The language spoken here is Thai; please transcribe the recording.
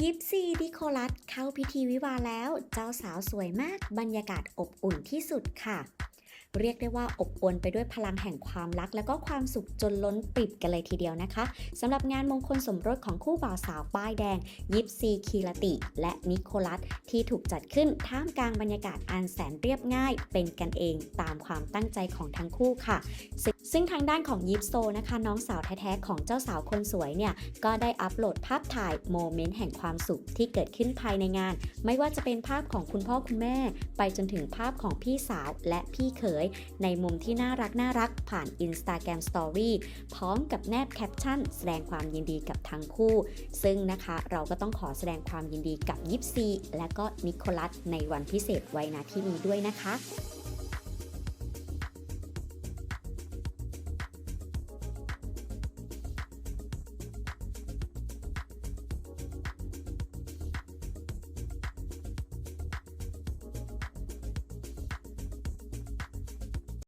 ยิปซีดิโคลัสเข้าพิธีวิวาแล้ว เจ้าสาวสวยมากบรรยากาศอบอุ่นที่สุดค่ะ เรียกได้ว่าอบอวลไปด้วยพลังแห่งความรัก และก็ความสุขจนล้นปริบกันเลยทีเดียวนะคะสำหรับงานมงคลสมรสของคู่บ่าวสาวป้ายแดง ยิปซีคีรติ และนิโคลัสที่ถูกจัดขึ้นท่ามกลางบรรยากาศอันแสนเรียบง่าย เป็นกันเองตามความตั้งใจของทั้งคู่ค่ะซึ่งซึ่งทางด้านของยิปโซนะคะ น้องสาวแท้ๆของเจ้าสาวคนสวยเนี่ย ก็ได้อัปโหลดภาพถ่ายโมเมนต์แห่งความสุขที่เกิดขึ้นภายในงาน ไม่ว่าจะเป็นภาพของคุณพ่อคุณแม่ ไปจนถึงภาพของพี่สาวและพี่เขยในมุมที่น่ารักน่ารักผ่าน Instagram Story พร้อมกับแนบแคปชั่น แสดงความยินดีกับทั้งคู่ ซึ่งนะคะเราก็ต้องขอแสดงความยินดีกับยิปซีและก็นิโคลัสในวันพิเศษไว้ณที่นี้ด้วยนะคะ